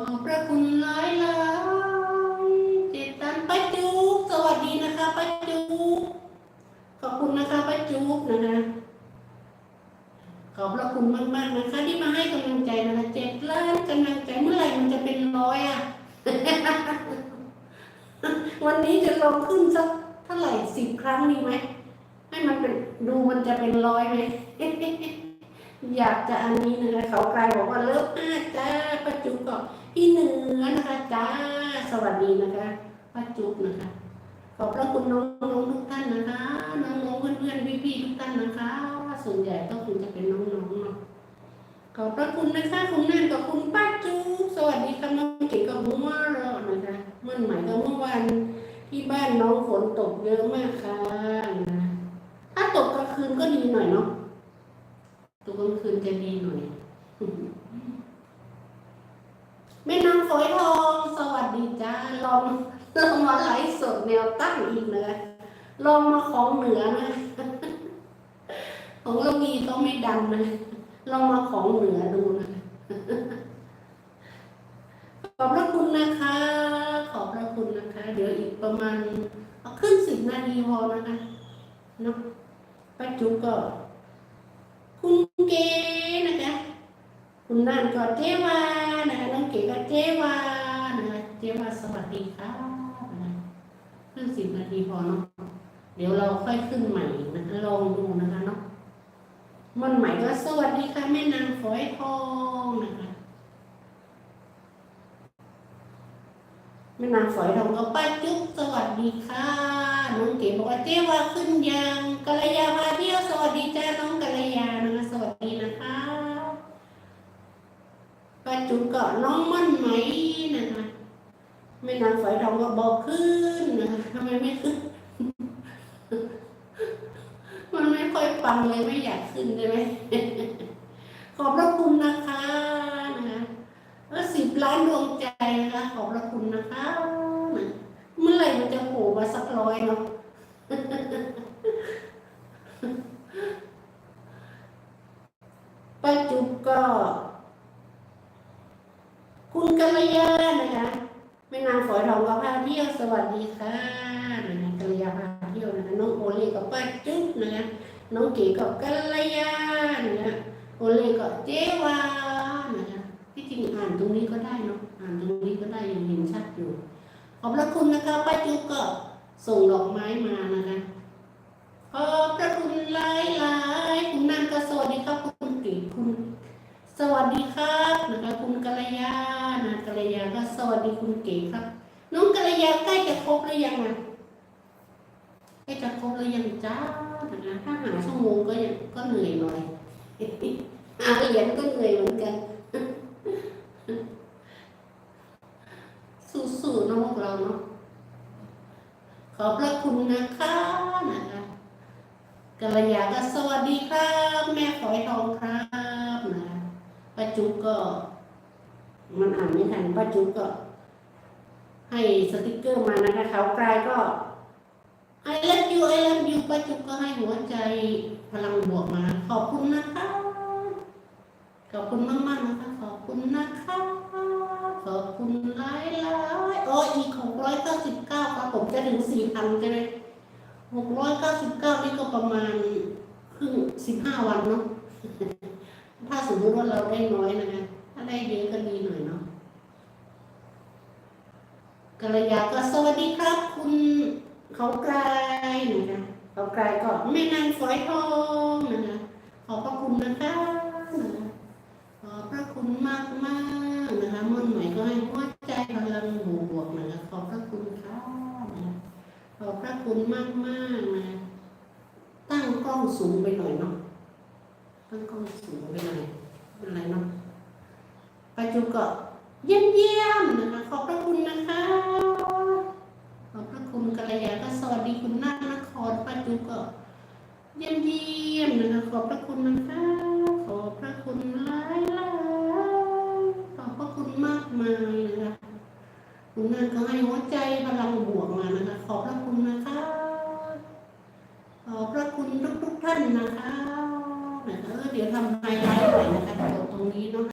อบพระคุณหลายหลายเจตันป้าจุ๊บสวัสดีนะคะป้าจุ๊บขอบคุณนะคะป้าจุ๊บนะคะขอบพระคุณมากๆนะคะ ที่มาให้กำลังใจนะคะเจ็ดล้านกำลังใจเมื่อไหร่มันจะเป็นร้อยอะ วันนี้จะลองขึ้นสักเท่าไหร่สิบครั้งดีไหมให้มันเป็นดูมันจะเป็นร้อยไหม อยากจะอันนี้นะคะเขากลายบอกว่าเลิฟอาจ้าป้าจุ๊บก็พี่เหนือนะคะจ้าสวัสดีนะคะป้าจุ๊บนะคะ ขอบพระคุณน้องๆทุกท่านนะคะน้องๆเพื่อนๆพี่ๆทุกท่านนะคะว่าส่วนใหญ่ก็คงจะเป็นน้องๆเนาะขอบพระคุณนะคะคุณนั่นกับคุณป้าจุ๊บสวัสดีค่ะน้องเก๋กับมุ้งว่ารอนะคะมันหมายกับเมื่อวานที่บ้านน้องฝนตกเยอะมากค่ะนะถ้าตกกลางคืนก็ดีหน่อยเนาะ กลางคืนจะดีหน่อยแม่นางฝอยทอง สวัสดีจ้าลองลองมาไลฟ์สดแนวตั้งอีกเลยลองมาของเหนือนะ ของเรามีก็ไม่ดังนะลองมาของเหนือดูนะขอบพระคุณนะคะ ขอบพระคุณนะคะ เดี๋ยวอีกประมาณ ขึ้นสิบนาทีพอนะคะเนาะป้าจุ๊กก็ เก๋นะคะ คุณนันก็เจวานะคะน้องเก๋ก็เจวานะคะเจวาสวัสดีค่ะนะคะขึ้นสิบนาทีพอเนาะเดี๋ยวเราค่อยขึ้นใหม่นะคะลองดูนะคะเนาะมันใหม่ก็สวัสดีค่ะแม่นางฝอยทองนะคะแม่นางฝอยทองก็ป้าจุ๊บสวัสดีค่ะน้องเก๋บอกว่าเจวาขึ้นยังกัลยาพาเที่ยวสวัสดีจ้าน้องกัลยานะคะสวัสดีนะคะ ป้า จุ๋มก็น้องมั่นไหมนะคะแม่นางฝอยทองก็บอกขึ้นนะคะทำไมไม่ขึ้น มันไม่ค่อยปังเลยไม่อยากขึ้นใช่ไหมขอบพระคุณนะคะนะคะแล้วสิบล้านดวงใจนะคะขอบพระคุณนะคะนะเมื่อไหร่มันจะโผล่มาสักร้อยเนาะป้าจุ๊บก็ คุณกัลยานะคะแม่นางฝอยทองก็พาเที่ยวสวัสดีค่ะนะคะกัลยาพาเที่ยวนะคะน้องโอเล่กับป้าจุ๊บนะคะน้องเก๋กับกัลยานะคะโอเล่ก็เจวานะคะที่จริงอ่านตรงนี้ก็ได้เนาะอ่านตรงนี้ก็ได้ยังเห็นชัดอยู่ขอบพระคุณนะคะป้าจุ๊บก็ส่งดอกไม้มานะคะขอบพระคุณหลายหลายๆคุณนันก็สวัสดีครับคุณเก๋คุณ วัสดีครับนะคะคุณกัลยานะกัลยาก็สวัสดีคุณเก๋ครับ น้องกัลยาใกล้จะครบหรือยังอะใกล้จะครบหรือยังจ้านะคะถ้าหาชั่วโมงก็ยังก็เหนื่อยหน่อยหาเหรียญก็เหนื่อยเหมือนกันสู้ๆนะพวกเราเนาะขอบพระคุณนะคะนะคะกัลยาก็สวัสดีครับ แม่ฝอยทองครับ จุ๊กก็ มันอ่านไม่ทันป้าจุ๊กก็ ให้สติกเกอร์มานะคะเขากลายก็ไอเลิฟยูไอเลิฟยูป้าจุ๊กก็ให้หัวใจพลังบวกมา ขอบคุณนะคะ ขอบคุณมากๆนะคะ ขอบคุณนะคะ ขอบคุณหลายหลายๆโอ้อีกหกร้อยเก้าสิบเก้าครับผมจะถึงสี่พันใช่ไหมหกร้อยเก้าสิบเก้านี่ก็ประมาณครึ่งสิบห้าวันเนาะ ถ้าสมมติว่าเราได้น้อยนะคะ ถ้าได้เยอะก็ดีหน่อยเนาะกัลยาก็สวัสดีครับ คุณเขากลายนะคะเขากลายก็แม่นางฝอยทองนะคะขอบพระคุณนะคะนะคะขอบพระคุณมากมากนะคะมนใหม่ก็ให้หัวใจพลังบวกนะคะขอบพระคุณค่ะนะคะขอบพระคุณมากมากนะตั้งกล้องสูงไปหน่อยเนาะ ตั้งกล้องสูงไปหน่อยเป็นไรเนาะปัจจุก็เยี่ยมเยี่ยมๆนะคะขอบพระคุณนะคะขอบพระคุณกัลยาก็สวัสดีคุณนาคนครปัจจุก็เยี่ยมเยี่ยมๆนะคะขอบพระคุณนะคะขอบพระคุณหลายหลายๆขอบพระคุณมากมายนะคะคุณนาก็ให้หัวใจพลังบวกมานะคะ ขอบพระคุณนะคะขอบพระคุณทุกๆท่านนะคะ นะคะเดี๋ยวทำไฮไลท์หน่อยนะคะตรงนี้เนาะ